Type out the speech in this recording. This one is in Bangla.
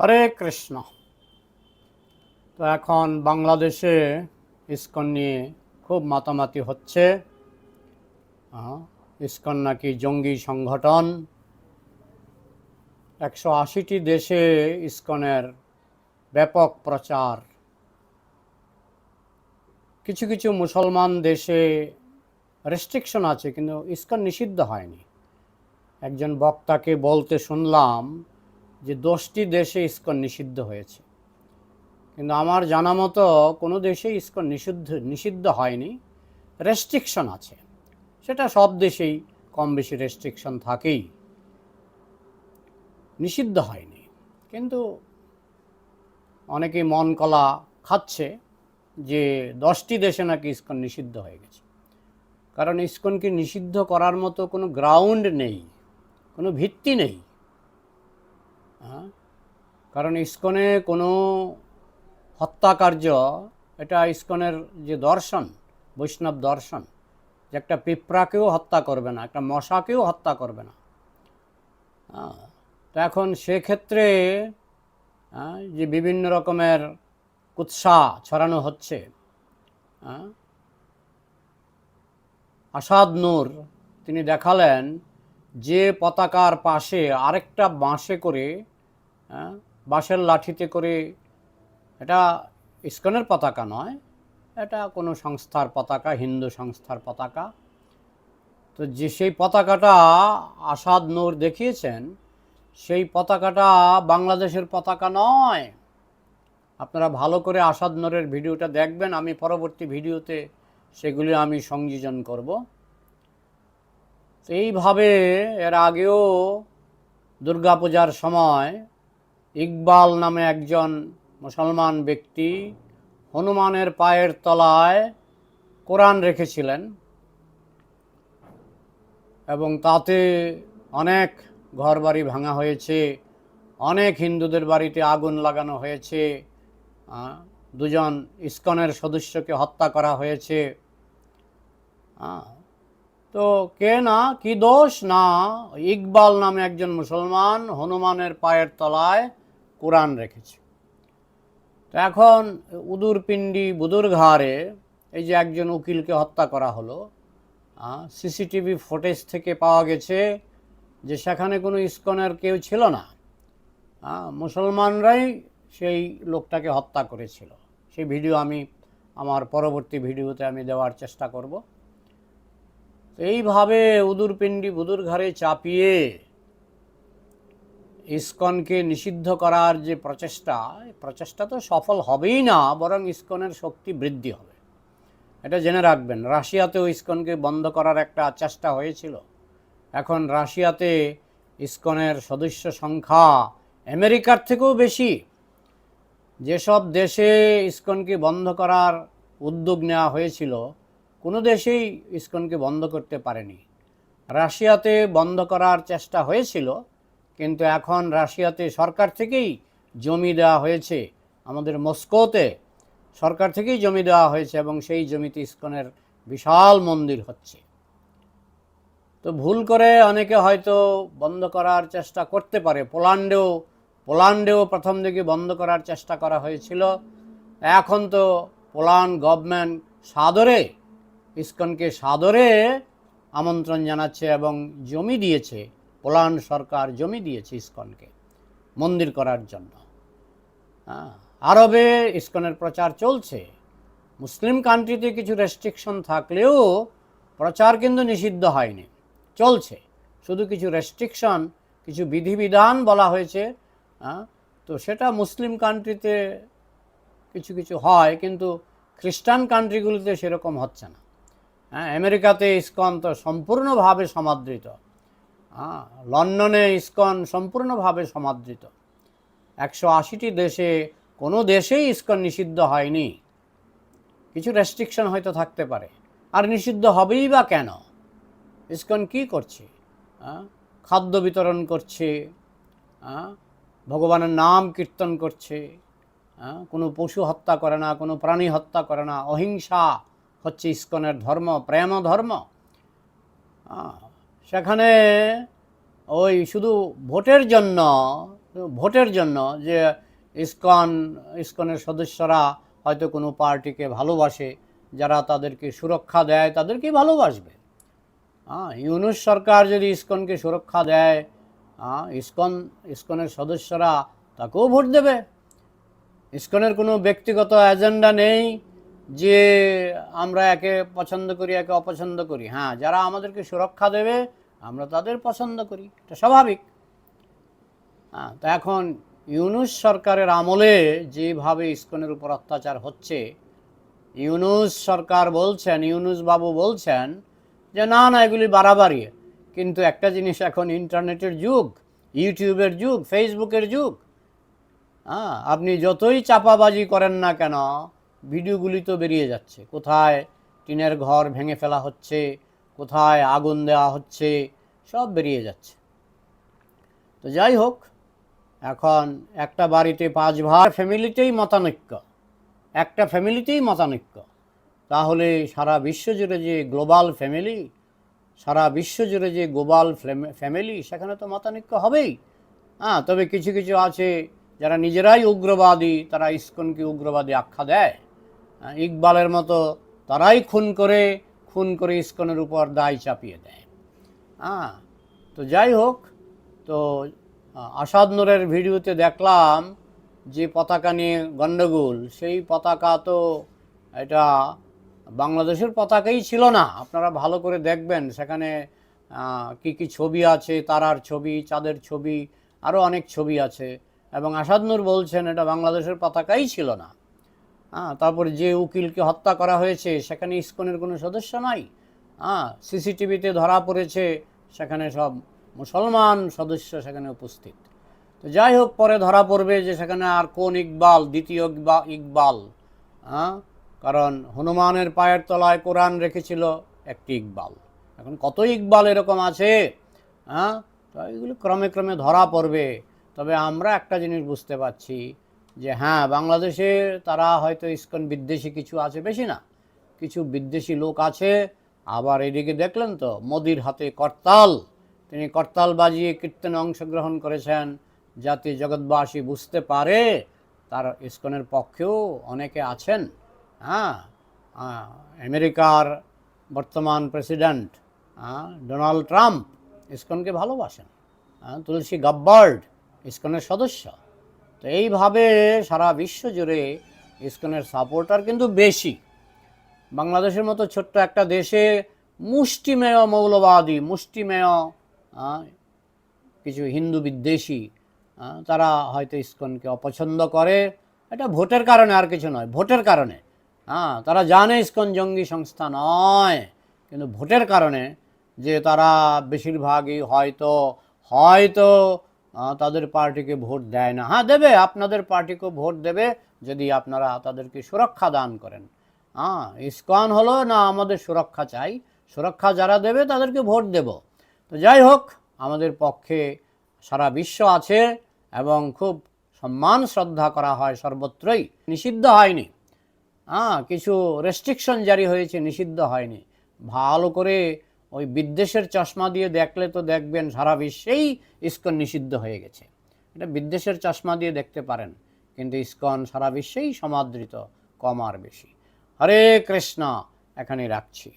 হরে কৃষ্ণ। তো এখন বাংলাদেশে ইস্কন নিয়ে খুব মাতামাতি হচ্ছে। ইস্কন নাকি জঙ্গি সংগঠন। একশো আশিটি দেশে ইস্কনের ব্যাপক প্রচার। কিছু কিছু মুসলমান দেশে রেস্ট্রিকশন আছে, কিন্তু ইস্কন নিষিদ্ধ হয়নি। একজন বক্তাকে বলতে শুনলাম যে দশটি দেশে ইস্কন নিষিদ্ধ হয়েছে। কিন্তু আমার জানা মতো কোনো দেশে ইস্কন নিষিদ্ধ নিষিদ্ধ হয়নি। রেস্ট্রিকশন আছে। সেটা সব দেশেই কম বেশি রেস্ট্রিকশন থাকেই। নিষিদ্ধ হয়নি। কিন্তু অনেকেই মন কলা খাচ্ছে যে দশটি দেশে নাকি ইস্কন নিষিদ্ধ হয়ে গেছে। কারণ ইস্কনকে নিষিদ্ধ করার মতো কোনো গ্রাউন্ড নেই, কোনো ভিত্তি নেই। হ্যাঁ? কারণ ইস্কনে কোনো হত্যাকার্য এটা ইস্কনের যে দর্শন বৈষ্ণব দর্শন যে একটা পিঁপড়াকেও হত্যা করবে না একটা মশাকেও হত্যা করবে না। হ্যাঁ, তো এখন সেক্ষেত্রে হ্যাঁ, যে বিভিন্ন রকমের কুৎসা ছড়ানো হচ্ছে হ্যাঁ, আসাদ নূর তিনি দেখালেন যে পতাকার পাশে আরেকটা বাঁশে করে বাঁশের লাঠিতে করে, এটা ইস্কনের পতাকা নয়, এটা কোনো সংস্থার পতাকা, হিন্দু সংস্থার পতাকা। তো যে সেই পতাকাটা আসাদ নূর দেখিয়েছেন, সেই পতাকাটা বাংলাদেশের পতাকা নয়। আপনারা ভালো করে আসাদ নূরের ভিডিওটা দেখবেন, আমি পরবর্তী ভিডিওতে সেগুলি আমি সংযোজন করব। তো এইভাবে এর আগেও দুর্গাপূজার সময় ইকবাল নামে একজন মুসলমান ব্যক্তি হনুমানের পায়ের তলায় কোরআন রেখেছিলেন এবং তাতে অনেক ঘরবাড়ি ভাঙা হয়েছে, অনেক হিন্দুদের বাড়িতে আগুন লাগানো হয়েছে দুজন ইস্কনের সদস্যকে হত্যা করা হয়েছে। তো কে না, কি দোষ? না, ইকবাল নামে একজন মুসলমান হনুমানের পায়ের তলায় কোরআন রেখেছে। তো এখন উদুর পিণ্ডি বুদুর ঘাড়ে এই যে একজন উকিলকে হত্যা করা হলো সিসিটিভি ফুটেজ থেকে পাওয়া গেছে যে সেখানে কোনো ইস্কনের কেউ ছিল না। মুসলমানরাই সেই লোকটাকে হত্যা করেছিল। সেই ভিডিও আমি, আমার পরবর্তী ভিডিওতে আমি দেওয়ার চেষ্টা করব। তো এইভাবে উদুর পিণ্ডি বুদুর ঘাড়ে চাপিয়ে ইস্কনকে নিষিদ্ধ করার যে প্রচেষ্টা প্রচেষ্টা তো সফল হবেই না, বরং ইস্কনের শক্তি বৃদ্ধি হবে। এটা জেনে রাখবেন, রাশিয়াতেও ইস্কনকে বন্ধ করার একটা চেষ্টা হয়েছিল। এখন রাশিয়াতে ইস্কনের সদস্য সংখ্যা আমেরিকার থেকেও বেশি। যেসব দেশে ইস্কনকে বন্ধ করার উদ্যোগ নেওয়া হয়েছিল, কোনো দেশেই ইস্কনকে বন্ধ করতে পারেনি। রাশিয়াতে বন্ধ করার চেষ্টা হয়েছিল কিন্তু এখন রাশিয়াতে সরকার থেকেই জমি দেওয়া হয়েছে, আমাদের মস্কোতে সরকার থেকেই জমি দেওয়া হয়েছে এবং সেই জমিতে ইস্কনের বিশাল মন্দির হচ্ছে। তো ভুল করে অনেকে হয়তো বন্ধ করার চেষ্টা করতে পারে। পোল্যান্ডেও পোল্যান্ডেও প্রথম দিকে বন্ধ করার চেষ্টা করা হয়েছিল। এখন তো পোল্যান্ড গভর্নমেন্ট সাদরে, ইস্কনকে সাদরে আমন্ত্রণ জানাচ্ছে এবং জমি দিয়েছে। পোল্যান্ড সরকার জমি দিয়েছে ইস্কনকে মন্দির করার জন্য। হ্যাঁ, আরবে ইস্কনের প্রচার চলছে। মুসলিম কান্ট্রিতে কিছু রেস্ট্রিকশন থাকলেও প্রচার কিন্তু নিষিদ্ধ হয়নি চলছে। শুধু কিছু রেস্ট্রিকশন কিছু বিধিবিধান বলা হয়েছে হ্যাঁ, তো সেটা মুসলিম কান্ট্রিতে কিছু কিছু হয় কিন্তু খ্রিস্টান কান্ট্রিগুলিতে সেরকম হচ্ছে না। হ্যাঁ আমেরিকাতে ইস্কন তো সম্পূর্ণভাবে সমাদৃত। লন্ডনে ইস্কন সম্পূর্ণভাবে সমাদৃত একশো আশিটি দেশে কোনো দেশেই ইস্কন নিষিদ্ধ হয়নি কিছু রেস্ট্রিকশন হয়তো থাকতে পারে আর নিষিদ্ধ হবেই বা কেন ইস্কন কি করছে হ্যাঁ? খাদ্য বিতরণ করছে হ্যাঁ? ভগবানের নাম কীর্তন করছে হ্যাঁ? কোনো পশু হত্যা করে না, কোনো প্রাণী হত্যা করে না অহিংসা হচ্ছে ইস্কনের ধর্ম, প্রেম ধর্ম সেখানে ওই শুধু ভোটের জন্য ভোটের জন্য যে ইসকন, ইসকনের সদস্যরা হয়তো কোনো পার্টিকে ভালোবাসে, যারা তাদেরকে সুরক্ষা দেয় তাদেরকেই ভালোবাসবে। হ্যাঁ ইউনুস সরকার যদি ইসকনকে সুরক্ষা দেয় হ্যাঁ ইসকন, ইসকনের সদস্যরা তাকেও ভোট দেবে। ইসকনের কোনো ব্যক্তিগত এজেন্ডা নেই যে আমরা একে পছন্দ করি, একে অপছন্দ করি। হ্যাঁ যারা আমাদেরকে সুরক্ষা দেবে, আমরা তাদের পছন্দ করি। এটা স্বাভাবিক। হ্যাঁ তো এখন ইউনুস সরকারের আমলে যেভাবে ইস্কনের উপর অত্যাচার হচ্ছে, ইউনুস সরকার বলছেন, ইউনুস বাবু বলছেন যে, না না, এগুলি বাড়াবাড়ি। কিন্তু একটা জিনিস এখন ইন্টারনেটের যুগ, ইউটিউবের যুগ, ফেসবুকের যুগ। হ্যাঁ আপনি যতই চাপাবাজি করেন না কেন ভিডিওগুলি তো বেরিয়ে যাচ্ছে। কোথায় টিনের ঘর ভেঙে ফেলা হচ্ছে, কোথায় আগুন দেওয়া হচ্ছে, সব বেরিয়ে যাচ্ছে। তো যাই হোক, এখন একটা বাড়িতে পাঁচ ভার ফ্যামিলিতেই মতানৈক্য, একটা ফ্যামিলিতেই মতানৈক্য। তাহলে সারা বিশ্ব জুড়ে যে গ্লোবাল ফ্যামিলি, সারা বিশ্ব জুড়ে যে গ্লোবাল ফ্যামিলি, সেখানে তো মতানৈক্য হবেই। হ্যাঁ তবে কিছু কিছু আছে যারা নিজেরাই উগ্রবাদী, তারা ইস্কনকে উগ্রবাদী আখ্যা দেয়। ইকবালের মতো তারাই খুন করে খুন করে ইস্কনের উপর দায় চাপিয়ে দেয়। হ্যাঁ তো যাই হোক, তো আসাদ নূরের ভিডিওতে দেখলাম যে পতাকা নিয়ে গণ্ডগোল, সেই পতাকা তো এটা বাংলাদেশের পতাকাই ছিল না। আপনারা ভালো করে দেখবেন, সেখানে কি কি ছবি আছে, তারার ছবি, চাঁদের ছবি আরও অনেক ছবি আছে। এবং আসাদ নূর বলছেন, এটা বাংলাদেশের পতাকাই ছিল না। হ্যাঁ তারপরে যে উকিলকে হত্যা করা হয়েছে, সেখানে ইস্কনের কোনো সদস্য নাই। হ্যাঁ সিসিটিভিতে ধরা পড়েছে, সেখানে সব মুসলমান সদস্য সেখানে উপস্থিত। তো যাই হোক, পরে ধরা পড়বে যে সেখানে আর কোন ইকবাল, দ্বিতীয় ইকবা- ইকবাল হ্যাঁ? কারণ হনুমানের পায়ের তলায় কোরআন রেখেছিল একটি ইকবাল। এখন কত ইকবাল এরকম আছে হ্যাঁ? তো এগুলো ক্রমে ক্রমে ধরা পড়বে। তবে আমরা একটা জিনিস বুঝতে পারছি যে হ্যাঁ বাংলাদেশে তারা হয়তো ইস্কন বিদ্বেষী কিছু আছে, বেশি না। কিছু বিদ্বেষী লোক আছে। আবার এদিকে দেখলেন তো, মোদির হাতে করতাল। তিনি করতাল বাজিয়ে কীর্তনে অংশগ্রহণ করেছেন। যাতে জগৎবাসী বুঝতে পারে তার ইস্কনের পক্ষেও অনেকে আছেন। হ্যাঁ আমেরিকার বর্তমান প্রেসিডেন্ট ডোনাল্ড ট্রাম্প ইস্কনকে ভালোবাসেন। তুলসী গাব্বার্ড ইস্কনের সদস্য। তো এইভাবে সারা বিশ্ব জুড়ে ইস্কনের সাপোর্টার কিন্তু বেশি। বাংলাদেশের মতো ছোট্ট একটা দেশে মুষ্টিমেয় মৌলবাদী, মুষ্টিমেয় কিছু হিন্দু বিদ্বেষী তারা হয়তো ইস্কনকে অপছন্দ করে। এটা ভোটের কারণে আর কিছু নয়, ভোটের কারণে। হ্যাঁ তারা জানে ইস্কন জঙ্গি সংস্থা নয়, কিন্তু ভোটের কারণে যে তারা বেশিরভাগই হয়তো হয়তো তাদের পার্টিকে ভোট দেয় না। হ্যাঁ দেবে, আপনাদের পার্টিকে ভোট দেবে যদি আপনারা তাদেরকে সুরক্ষা দান করেন। হ্যাঁ ইস্কন হলো, না, আমাদের সুরক্ষা চাই। সুরক্ষা যারা দেবে, তাদেরকে ভোট দেব। তো যাই হোক, আমাদের পক্ষে সারা বিশ্ব আছে এবং খুব সম্মান, শ্রদ্ধা করা হয় সর্বত্রই। নিষিদ্ধ হয়নি। হ্যাঁ কিছু রেস্ট্রিকশন জারি হয়েছে, নিষিদ্ধ হয়নি। ভালো করে ওই বিদ্বেষের চশমা দিয়ে দেখলে তো দেখবেন সারা বিশ্বেই ইস্কন নিষিদ্ধ হয়ে গেছে। এটা বিদ্বেষের চশমা দিয়ে দেখতে পারেন, কিন্তু ইস্কন সারা বিশ্বেই সমাদৃত, কম আর বেশি। হরে কৃষ্ণ এখানে রাখছি।